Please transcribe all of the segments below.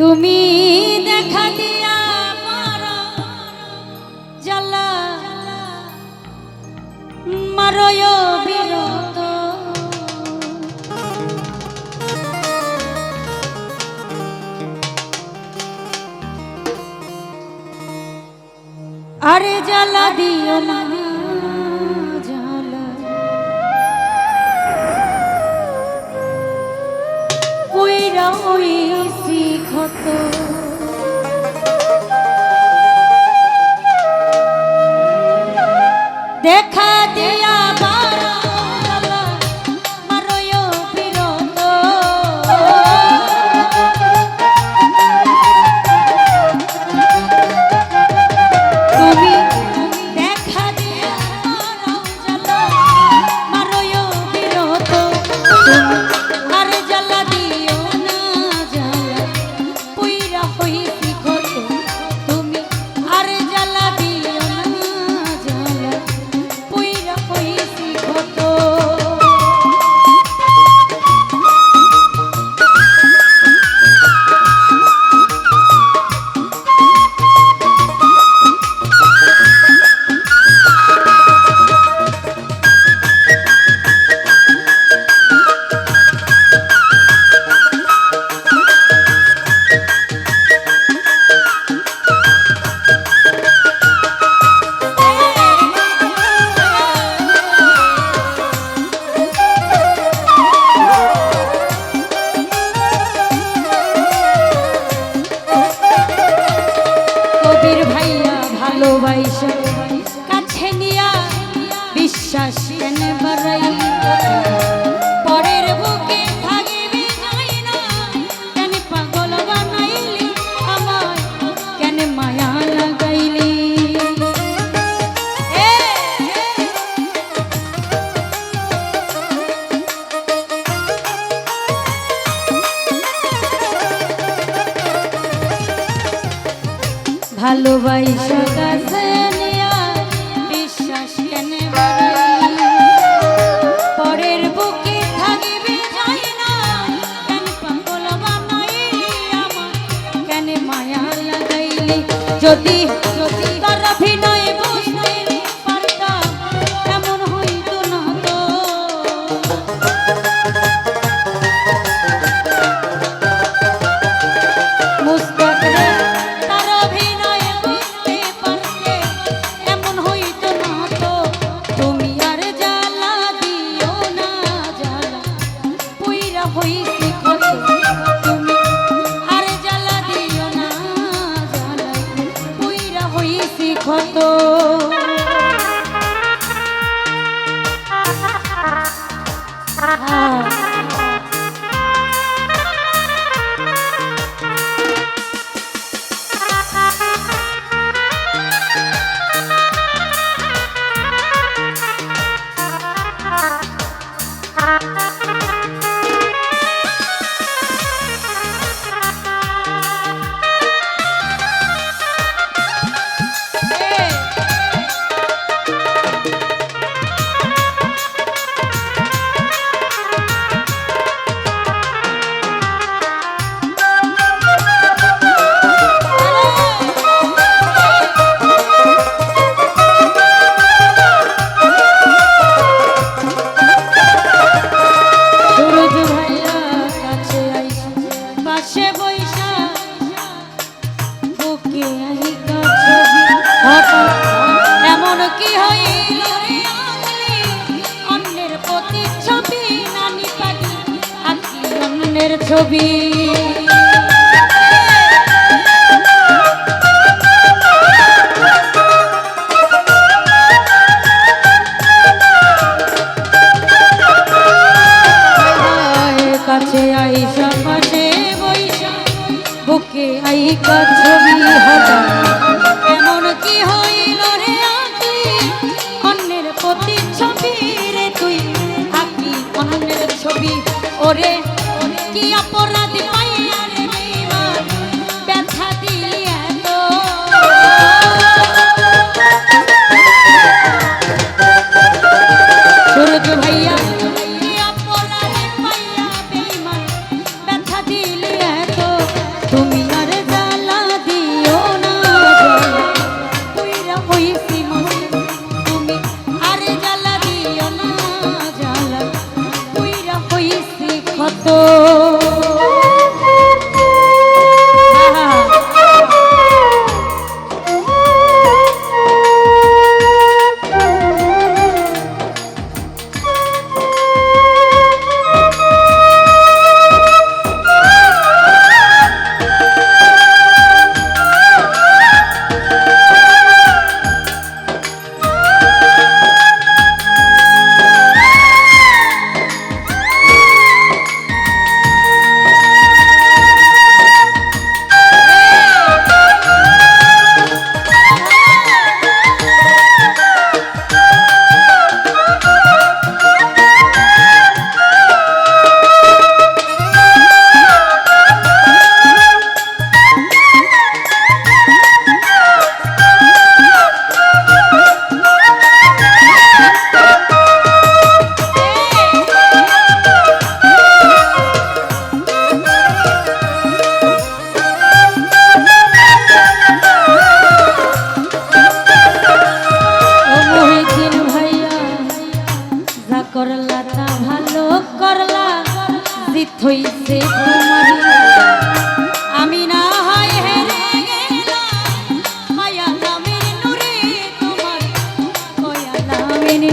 তুমি দেখা দিয়া মারো জ্বালা মারয় বিরত। আরে জ্বালা দিও না। দেখা দিয়া ভালোবাসা। মনের ছবি। কাছে আইসা পাশে বৈশা, বুকে আইকা ছবি হঠাৎ এমন কি হইল রে আঁকি অন্যের প্রতি ছবি রে তুই। আঁকি অন্যের ছবি, ওরে কি অপরাধী মতো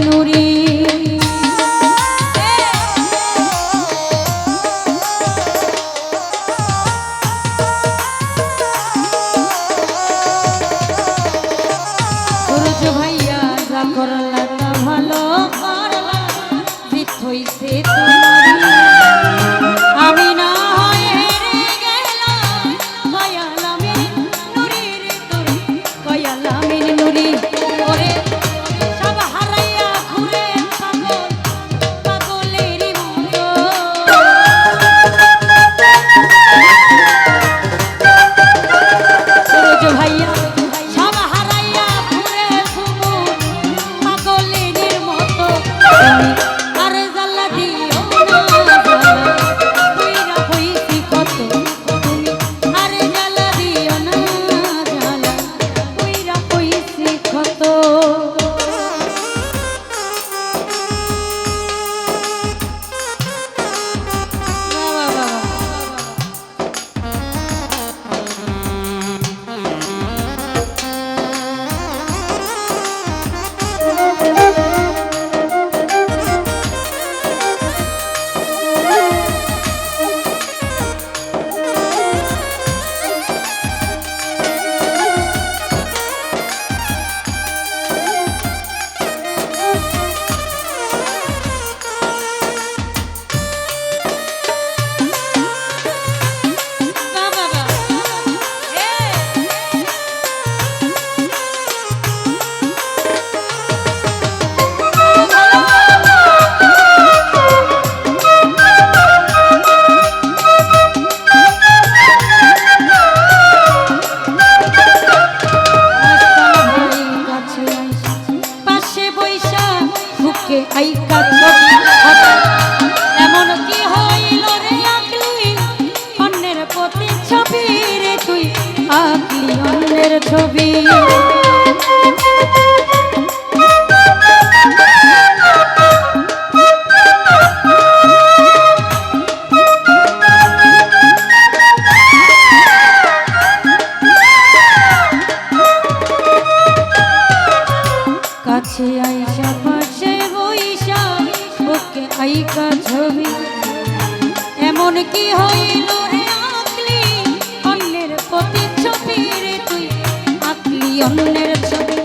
নুরী। ঝুঁকে আইকা ছবি এমন কি হইল রে আঁকলি? অন্যের প্রতি ছবি রে তুই আঁকলি, অন্যের ছবি। জীবনের ছবি।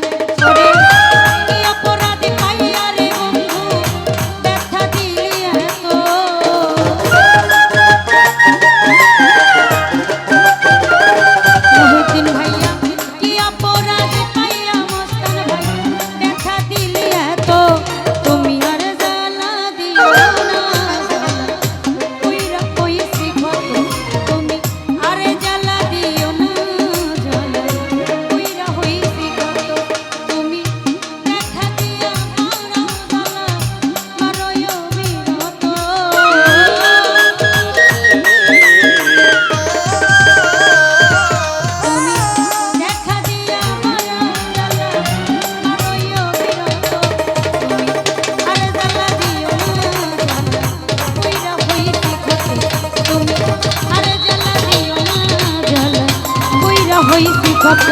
কত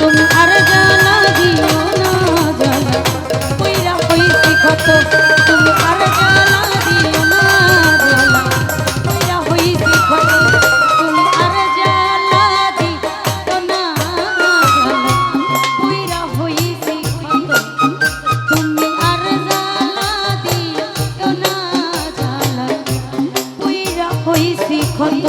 তুমি আর জানা দিও না জানা। কইরা হইছি কত তুমি আর জানা দিও না জানা। কইরা হইছি কত তুমি আর জানা দিও না জানা। কইরা হইছি কত তুমি আর জানা দিও না জানা। কইরা হইছি কত